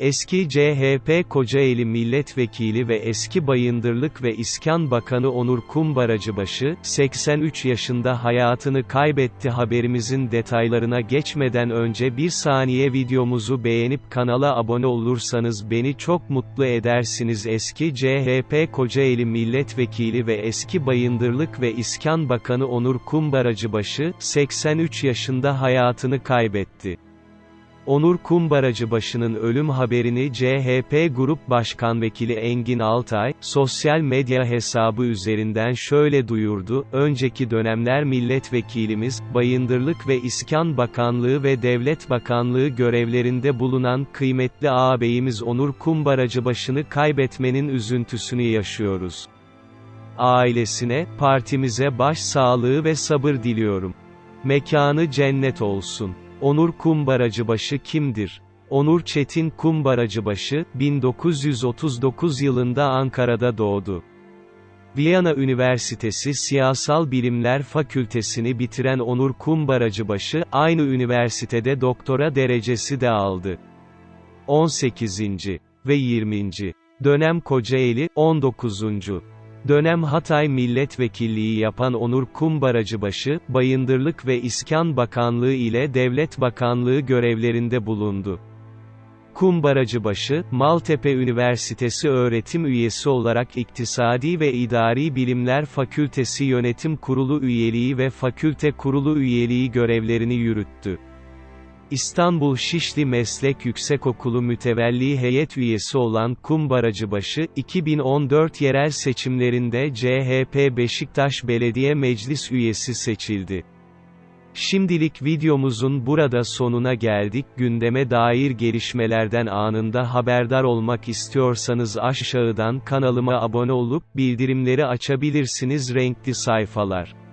Eski CHP Kocaeli Milletvekili ve eski Bayındırlık ve İskan Bakanı Onur Kumbaracıbaşı, 83 yaşında hayatını kaybetti haberimizin detaylarına geçmeden önce bir saniye videomuzu beğenip kanala abone olursanız beni çok mutlu edersiniz eski CHP Kocaeli Milletvekili ve eski Bayındırlık ve İskan Bakanı Onur Kumbaracıbaşı, 83 yaşında hayatını kaybetti. Onur Kumbaracıbaşı'nın ölüm haberini CHP Grup Başkan Vekili Engin Altay, sosyal medya hesabı üzerinden şöyle duyurdu, önceki dönemler milletvekilimiz, Bayındırlık ve İskan Bakanlığı ve Devlet Bakanlığı görevlerinde bulunan kıymetli ağabeyimiz Onur Kumbaracıbaşı'nı kaybetmenin üzüntüsünü yaşıyoruz. Ailesine, partimize baş sağlığı ve sabır diliyorum. Mekanı cennet olsun. Onur Kumbaracıbaşı kimdir? Onur Çetin Kumbaracıbaşı, 1939 yılında Ankara'da doğdu. Viyana Üniversitesi Siyasal Bilimler Fakültesini bitiren Onur Kumbaracıbaşı, aynı üniversitede doktora derecesi de aldı. 18. ve 20. dönem Kocaeli, 19 dönem Hatay Milletvekilliği yapan Onur Kumbaracıbaşı, Bayındırlık ve İskan Bakanlığı ile Devlet Bakanlığı görevlerinde bulundu. Kumbaracıbaşı, Maltepe Üniversitesi öğretim üyesi olarak İktisadi ve İdari Bilimler Fakültesi Yönetim Kurulu üyeliği ve Fakülte Kurulu üyeliği görevlerini yürüttü. İstanbul Şişli Meslek Yüksekokulu mütevelli heyet üyesi olan Kumbaracıbaşı, 2014 yerel seçimlerinde CHP Beşiktaş Belediye Meclis üyesi seçildi. Şimdilik videomuzun burada sonuna geldik. Gündeme dair gelişmelerden anında haberdar olmak istiyorsanız aşağıdan kanalıma abone olup bildirimleri açabilirsiniz renkli sayfalar.